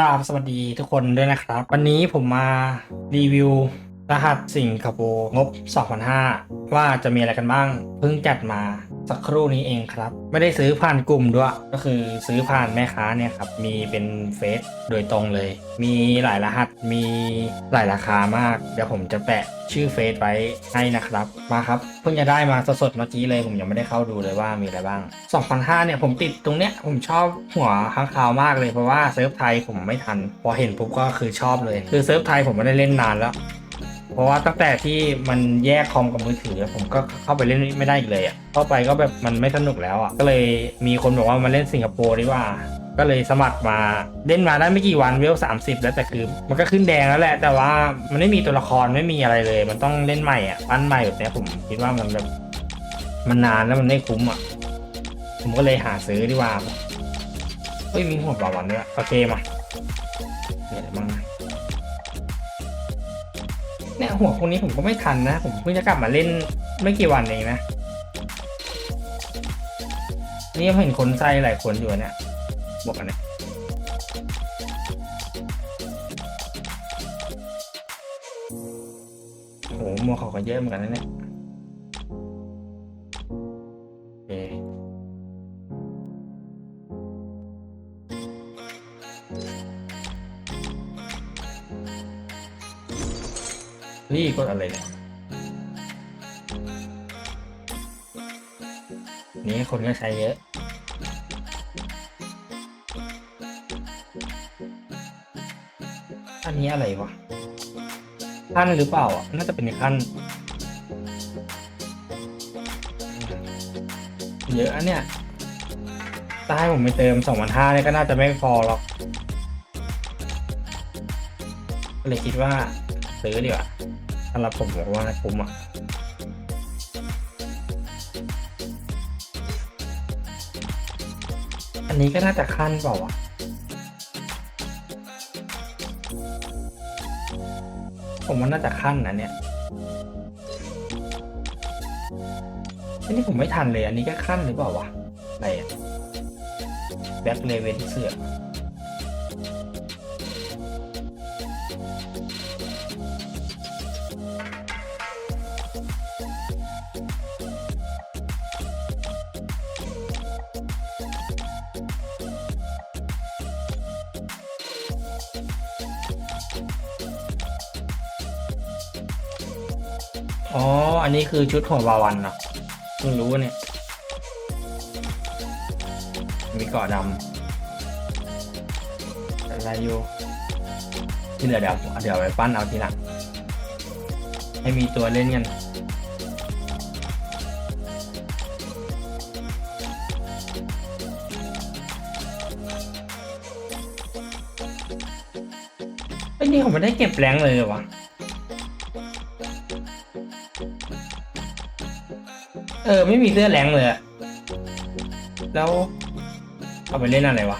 ราบสวัสดีทุกคนด้วยนะครับ วันนี้ผมมารีวิวรหัสสิงคโปร์งบ2,500ว่าจะมีอะไรกันบ้าง เพิ่งจัดมา สักครู่นี้เองครับ ไม่ได้ซื้อผ่านกลุ่มด้วย ก็คือซื้อผ่านแม่ค้าเนี่ยครับ มีเป็นเฟซโดยตรงเลย มีหลายรหัส มีหลายราคามาก เดี๋ยวผมจะแปะชื่อเฟซไว้ให้นะครับ มาครับ เพิ่งจะได้มาสดๆเมื่อกี้เลย ผมยังไม่ได้เข้าดูเลยว่ามีอะไรบ้าง2,500เนี่ยผมติดตรงเนี้ย ผมชอบหัวค้างคาวมากเลยเพราะว่าเซิร์ฟไทยผมไม่ทัน พอเห็นปุ๊บก็คือชอบเลย คือเซิร์ฟไทยผมไม่ได้เล่นนานแล้ว เพราะว่าตั้งแต่ที่มันแยกคอมกับมือถือผมก็เข้าไปเล่นไม่ได้อีกเลยอะเข้าไปก็แบบมันไม่สนุกแล้วอะก็เลยมีคนบอกว่ามาเล่นสิงคโปร์ดีกว่า ก็เลยสมัครมาเล่นมาได้ไม่กี่วันเวลสามสิบแล้วแต่คือ มันก็ขึ้นแดงแล้วแหละ แต่ว่ามันไม่มีตัวละครไม่มีอะไรเลย มันต้องเล่นใหม่อะปั้นใหม่แบบนี้ผมคิดว่ามันแบบมันนานแล้วมันไม่คุ้มอะผมก็เลยหาซื้อดีกว่าเฮ้ยมีหัวปลาวันด้วยโอเคมาเดี๋ยวอะไรบ้ง เนี่ยหัวพวกนี้ผมก็ไม่ทันนะ ผมเพิ่งจะกลับมาเล่นไม่กี่วันเองนะ นี่เห็นคนใส่หลายคนอยู่เนี่ยบอกกันเนี่ยโอ้โหมัวเขาก็เยอะเหมือนกันนะเนี่ย โอเค นี่กดอะไรเนี่ย นี่คนก็ใช้เยอะ อันนี้อะไรวะ ขั้นหรือเปล่าอะ น่าจะเป็นขั้น เยอะอันเนี่ยถ้าให้ผมไปเติมสองพันห้าเนี่ยก็น่าจะไม่พอหรอกก็เลยคิดว่าซื้อดีกว่า สำหรับผมผมว่าคุ้มอะอันนี้ก็น่าจะขั้นเปล่าวะผมว่าน่าจะขั้นนะเนี่ยอันนี้ผมไม่ทันเลย อันนี้ก็ขั้นหรือเปล่าวะอะไรอะแบ็คเลเวนเสือ อ๋อ อันนี้คือชุดของวาวันเนาะเพิ่งรู้เนี่ย มีเกาะดำอะไรอยู่ที่เหลือเดี๋ยวเดี๋ยวไปปั้นเอาทีหลังให้มีตัวเล่นกันไอ้ยนี่ผมไม่ได้เก็บแรงเลยเหรอวะ เออ ไม่มีเสื้อแรงเลยอะแล้ว เอาไปเล่นอะไรวะ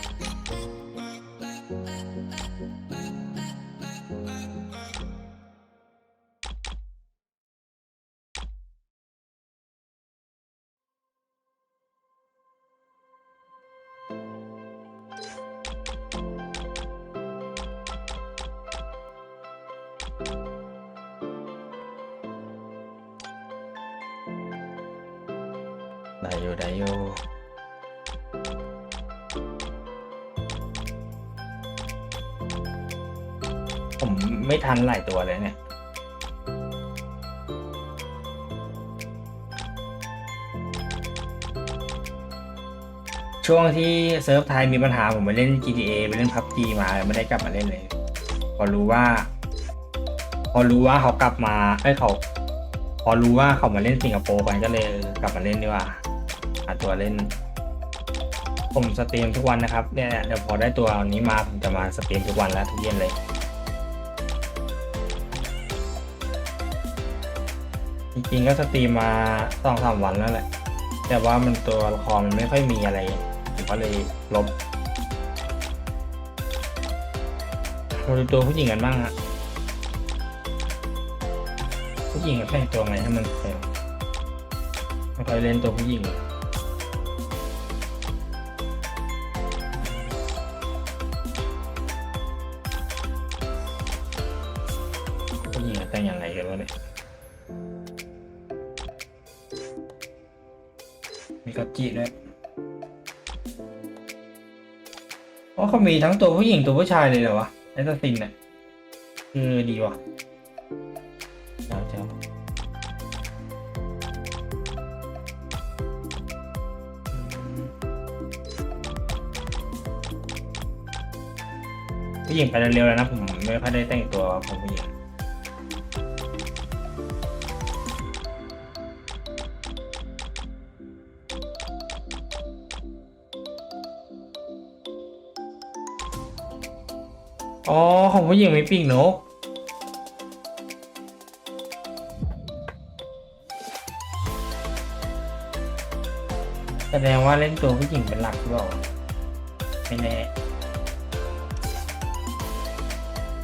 ได้อได้อยู่ผมไม่ทันหลายตัวเลยเนี่ยช่วงที่เซิร์ฟไทยมีปัญหาผมไปเล่น GTA ไปเล่น PUBG มาไม่ได้กลับมาเล่นเลย พอรู้ว่า พอรู้ว่าเขากลับมาเอ้ยเขา พอรู้ว่าเขามาเล่นสิงคโปร์กันก็เลยกลับมาเล่นดีกว่า หาตัวเล่น ผมสตรีมทุกวันนะครับเนี่ยเดี๋ยวพอได้ตัวนี้มาผมจะมาสตรีมทุกวันแล้วทุกเย็นเลยจริงๆก็สตรีมมาสองสามวันแล้วแหละ แต่ว่ามันตัวละครมันไม่ค่อยมีอะไรผมก็เลยลบมาดูตัวผู้หญิงกันบ้างฮะผู้หญิงกับแต่งตัวไงให้มันเต็มไม่ค่อยเล่นตัวผู้หญิง หญิงแต่งยังไงกันวะเนี่ยมีกัจจิด้วยอ๋อเขามีทั้งตัวผู้หญิงตัวผู้ชายเลยเหรอวะไอ้ตัวซินเนี่ยคือดีว่ะเจ้าเจ้าผู้หญิงไปเร็วๆแล้วนะผมไม่ค่อยได้แต่งตัวของผู้หญิง อ๋อ ของผู้หญิงมีปีกนก แสดงว่าเล่นตัวผู้หญิงเป็นหลักหรือเปล่าไม่แน่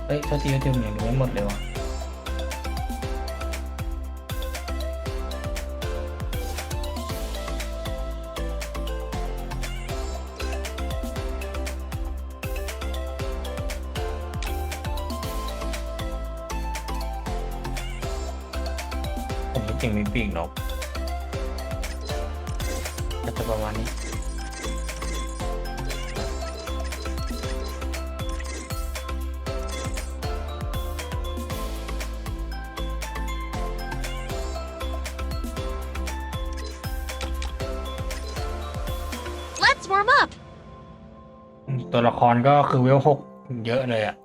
เฮ้ยโทษทีโทษทีผมยังดูไม่หมดเลยวะผ มผู้หญิงมีปีกนกก็จะประมาณนี้ Let's warm up. ตัวละครก็คือเวลหกเยอะเลยอะ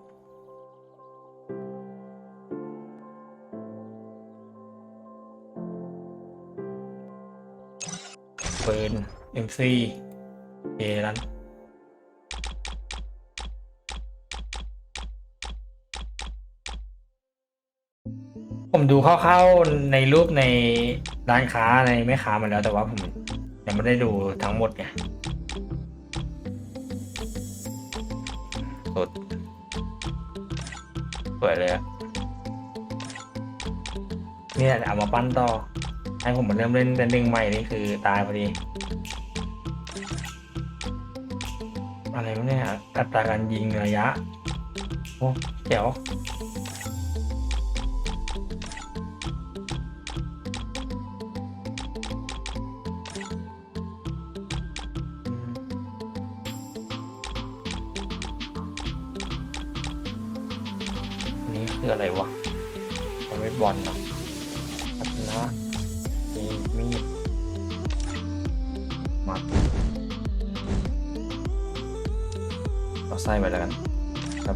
ปืน MC เอรันผมดูคร่าวๆในรูปในร้านค้าในแม่ค้ามาแล้วแต่ว่าผมยังไม่ได้ดูทั้งหมดไงสุดสวยเลยอะเนี่ยเอามาปั้นต่อ ให้ผมมาเริ่มเล่นแต่หนึ่งใหม่นี่คือตายพอดี อะไรวะเนี่ยอัตราการยิงระยะ โอ้เดี๋ยวอันนี้คืออะไรวะไม่บอลเนาะ เอา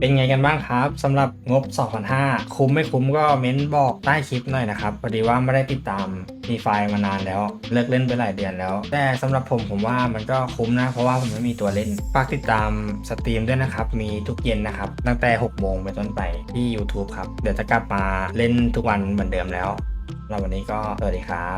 เป็นไงกันบ้างครับสำหรับงบ 2,500 คุ้มไม่คุ้มก็เม้นบอกใต้คลิปหน่อยนะครับพอดีว่าไม่ได้ติดตามมีไฟมานานแล้ว เลิกเล่นไปหลายเดือนแล้ว แต่สำหรับผมผมว่ามันก็คุ้มนะ เพราะว่าผมไม่มีตัวเล่นฝากติดตามสตรีมด้วยนะครับ มีทุกเย็นนะครับ ตั้งแต่ 6 โมงเป็นต้นไปที่ YouTube ครับ เดี๋ยวจะกลับมาเล่นทุกวันเหมือนเดิมแล้วแล้ววันนี้ก็สวัสดีครับ